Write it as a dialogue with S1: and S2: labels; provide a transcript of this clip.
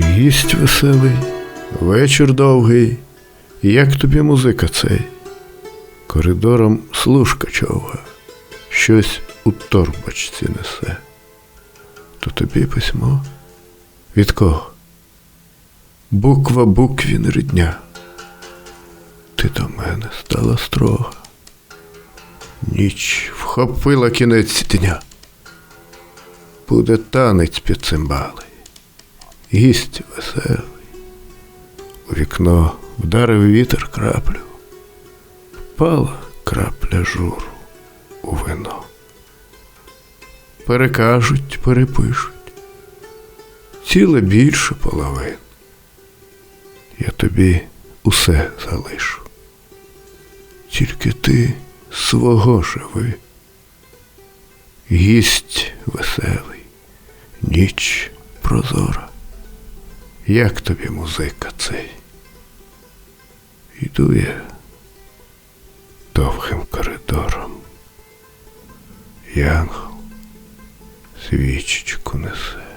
S1: Гість веселий, вечір довгий. Як тобі музика цей? Коридором служка човга, щось у торбочці несе. То тобі письмо? Від кого? Буква букві не рідня. Ти до мене стала строга. Ніч вхопила кінець дня. Буде танець під цимбали, гість веселий. У вікно вдарив вітер краплю, впала крапля журу у вино. Перекажуть, перепишуть, ціле більше половин. Я тобі усе залишу. Тільки ти свого живи. Гість веселий, ніч прозора. Як тобі музика цей? Йду я довгим коридором. Янгол свічечку несе.